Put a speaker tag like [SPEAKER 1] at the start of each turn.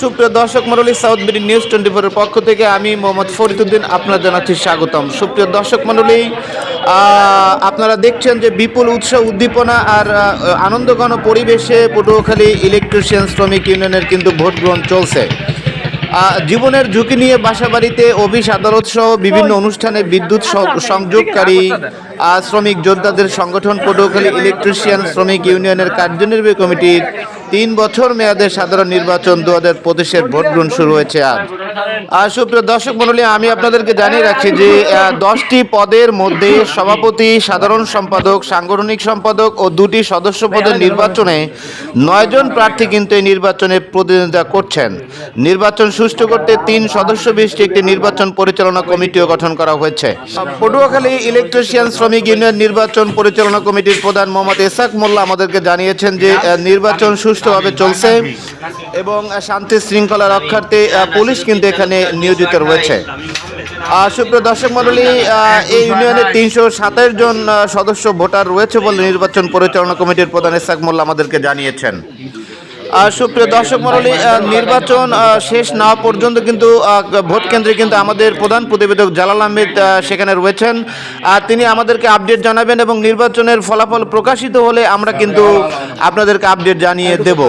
[SPEAKER 1] সুপ্রিয় দর্শক মন্ডলী সাউথ বিডি নিউজ টোয়েন্টি ফোরের পক্ষ থেকে আমি মোহাম্মদ ফরিদুদ্দিন আপনার জানাচ্ছি স্বাগতম। সুপ্রিয় দর্শক মন্ডলী আপনারা দেখছেন যে বিপুল উৎসাহ, উদ্দীপনা আর আনন্দঘন পরিবেশে পটুয়াখালী ইলেকট্রিশিয়ান শ্রমিক ইউনিয়নের কিন্তু ভোট গ্রহণ চলছে। জীবনের ঝুঁকি নিয়ে বাসাবাড়িতে অফিস, আদালত সহ বিভিন্ন অনুষ্ঠানে বিদ্যুৎ সংযোগকারী শ্রমিক যোদ্ধাদের সংগঠন পটুয়াখালী ইলেকট্রিশিয়ান শ্রমিক ইউনিয়নের কার্যনির্বাহী কমিটির তিন বছর মেয়াদে সাধারণ নির্বাচন দু হাজার পঁচিশের ভোট গ্রহণ শুরু হয়েছে আজ। আর সুপ্রিয় দর্শক মন্ডলী আমি আপনাদেরকে জানিয়ে রাখছি যে দশটি পদের মধ্যে সভাপতি, সাধারণ সম্পাদক, সাংগঠনিক সম্পাদক ও দুটি সদস্য পদের নির্বাচনে নয়জন প্রার্থী কিন্তু এই নির্বাচনে প্রতিদ্বন্দ্বিতা করছেন। নির্বাচন সুষ্ঠু করতে তিন সদস্য বিশিষ্ট একটি নির্বাচন পরিচালনা কমিটিও গঠন করা হয়েছে। পটুয়াখালী ইলেকট্রিশিয়ান শ্রমিক ইউনিয়ন নির্বাচন পরিচালনা কমিটির প্রধান মোহাম্মদ এসাক মোল্লা আমাদেরকে জানিয়েছেন যে নির্বাচন নির্বাচন সুষ্ঠুভাবে চলছে এবং শান্তি শৃঙ্খলা রক্ষার্থে পুলিশ কিন্তু এখানে নিয়োজিত রয়েছে। সুপ্রিয় দর্শক মন্ডলী এই ইউনিয়নের তিনশো সাতাশ জন সদস্য ভোটার রয়েছে বলে নির্বাচন পরিচালনা কমিটির প্রধান এসাক মোল্লা আমাদেরকে জানিয়েছেন। সুপ্রিয় দর্শক মন্ডলী নির্বাচন শেষ না পর্যন্ত কিন্তু ভোট কেন্দ্রে কিন্তু আমাদের প্রধান প্রতিবেদক জালাল আহমেদ সেখানে রয়েছেন। আর তিনি আমাদেরকে আপডেট জানাবেন এবং নির্বাচনের ফলাফল প্রকাশিত হলে আমরা কিন্তু আপনাদেরকে আপডেট জানিয়ে দেব।